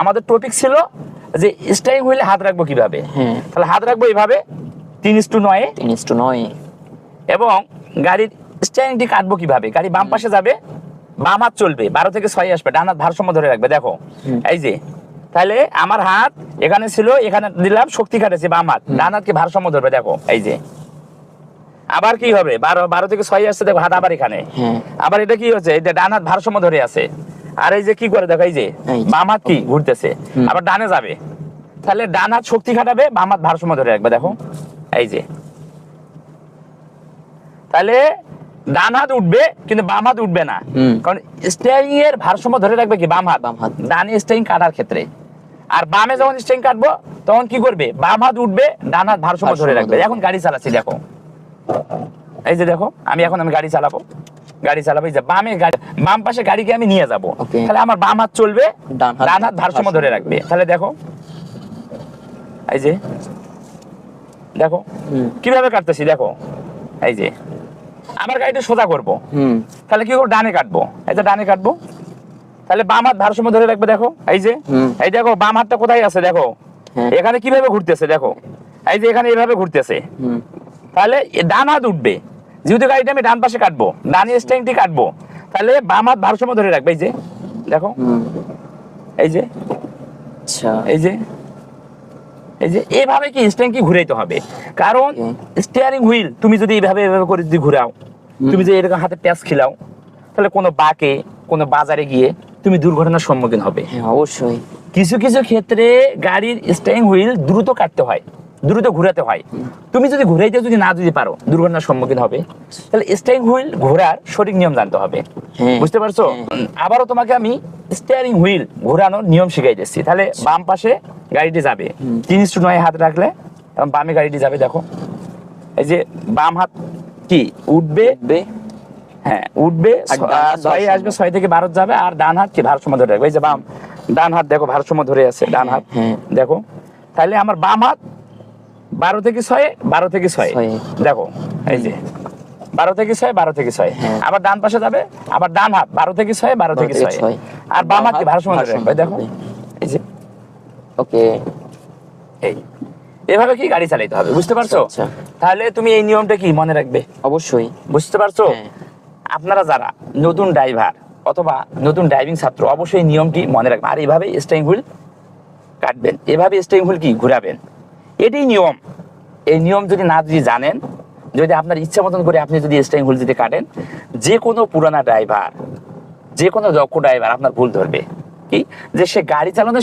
আমাদের টপিক ছিল যে স্টাইং হুইলে হাত রাখব কীভাবে? হ্যাঁ। তাহলে হাত রাখব এইভাবে তিন ইস্টু নয়ে। তিন ইস টু নয়। এবং গাড়ির স্টাইংটি কাটবো কীভাবে? গাড়ি বাম পাশে যাবে বাম হাত চলবে বারো থেকে ছয় আসবে ডান হাত ভারসাম্য ধরে রাখবে দেখো। এই যে তাহলে আমার হাত এখানে ছিল এখানে দিলাম শক্তি খাটেছে বাম হাত ডান হাতকে ভারসাম্য ধরবে দেখো এই যে। আবার কি হবে? বারো বারো থেকে ছয় আসছে দেখো হাত আবার এখানে। হ্যাঁ। আবার এটা কি হচ্ছে? এটা ডান হাত ভারসাম্য ধরে আছে। আর এই যে কি করে দেখো এই যে বাম হাত কি ঘুরতেছে? আবার ডানে যাবে। তাহলে ডান হাত শক্তি খাটাবে বাম হাত ভারসাম্য ধরে রাখবে দেখো। এই যে। তাহলে ডান হাত উঠবে কিন্তু বাম হাত উঠবে না। কারণ স্টিয়ারিং এর ভারসাম্য ধরে রাখবে কি? বাম হাত বাম হাত। ডানে স্টিয়ারিং কাটার ক্ষেত্রে। আর বামে যখন স্টিয়ারিং কাটবো তখন কি করবে? বাম হাত উঠবে ডান হাত ভারসাম্য ধরে রাখবে। এখন গাড়ি চালাচ্ছি দেখো। এই যে দেখো আমি এখন আমি গাড়ি চালাবো। গাড়ি চালাবো যে বামে গাড়ি বাম পাশে গাড়িকে আমি নিয়ে যাব। তাহলে আমার বাম হাত চলবে ডান হাত ভারসাম্য ধরে রাখবে। তাহলে দেখো এই যে দেখো কীভাবে কাটতেছি দেখো এই যে আমার গাড়িটা সোজা করব। তাহলে কি করব? ডানে কাটবো। এই যে ডানে কাটবো। তাহলে বাম হাত ভারসাম্য ধরে রাখবে দেখো এই যে এই দেখো বাম হাতটা কোথায় আছে দেখো হ্যাঁ। এখানে কীভাবে ঘুরতেছে দেখো এই যে এখানে এইভাবে ঘুরতেছে। তাহলে ডান হাত উঠবে। যেহেতু গাড়িটা আমি ডান পাশে কাটবো ডান স্ট্যাংটি কাটবো তাহলে বাম হাত ভারসাম্য ধরে রাখবে এই যে দেখো। এই যে আচ্ছা। এই যে এই যে এইভাবে কি স্ট্যাংকি ঘুরাইতে হবে? কারণ স্টিয়ারিং হুইল তুমি যদি এইভাবে এইভাবে করে যদি ঘুরাও তুমি যদি এরকম হাতে প্যাচ খিলাও তাহলে কোনো বাকে কোনো বাজারে গিয়ে তুমি দুর্ঘটনার সম্মুখীন হবে। হ্যাঁ অবশ্যই। কিছু কিছু ক্ষেত্রে গাড়ির স্টিয়ারিং হুইল দ্রুত কাটতে হয়। দ্রুত ঘোরাতে হয়। তুমি যদি ঘুরাইতে যদি না যদি পারো দুর্ঘটনার সম্মুখীন হবে। তাহলে স্টিয়ারিং হুইল ঘোরার সঠিক নিয়ম জানতে হবে। হ্যাঁ। বুঝতে পারছ? হ্যাঁ। আবারও তোমাকে আমি স্টিয়ারিং হুইল ঘোরানোর নিয়ম শিখাই দিচ্ছি। তাহলে বাম পাশে গাড়িটি যাবে। তিন ইস্টু নয় হাত রাখলে এবং বামে গাড়িটি যাবে দেখো। এই যে বাম হাত কি? উঠবে? হ্যাঁ উঠবে। হাত ছয় আসবে ছয় থেকে ভারত যাবে আর ডান হাত কি? ভারসাম্য ধরে রাখবে। এই যে বাম ডান হাত দেখো ভারসাম্য ধরে আছে ডান হাত। হ্যাঁ। দেখো। তাহলে আমার বাম হাত বারো থেকে ছয় বারো থেকে ছয়। দেখো এই যে বারো থেকে ছয় বারো থেকে ছয়। হ্যাঁ। আবার ডান পাশে যাবে আবার ডান হাত বারো থেকে ছয় বারো থেকে ছয়। আর বাম হাত ভারসাম্য রাখবে দেখো। এই যে ওকে। এই এভাবে কি গাড়ি চালাতে হবে বুঝতে পারছ? আচ্ছা। তাহলে তুমি এই নিয়মটা কি মনে রাখবে? অবশ্যই। বুঝতে পারছ? হ্যাঁ। আপনারা যারা নতুন ড্রাইভার অথবা নতুন ড্রাইভিং ছাত্র অবশ্যই নিয়মটি মনে রাখবেন। আর এইভাবে স্টাইং হুইল কাটবেন। এভাবে স্টাইং হুইল কি? ঘুরাবেন। এটাই নিয়ম। এই নিয়ম যদি না যদি জানেন, যদি আপনার ইচ্ছা মতন করে আপনি যদি স্টাইং হুইল যদি কাটেন যে কোনো পুরানা ড্রাইভার যে কোনো দক্ষ ড্রাইভার আপনার ভুল ধরবে। কি? যে সে গাড়ি চালানো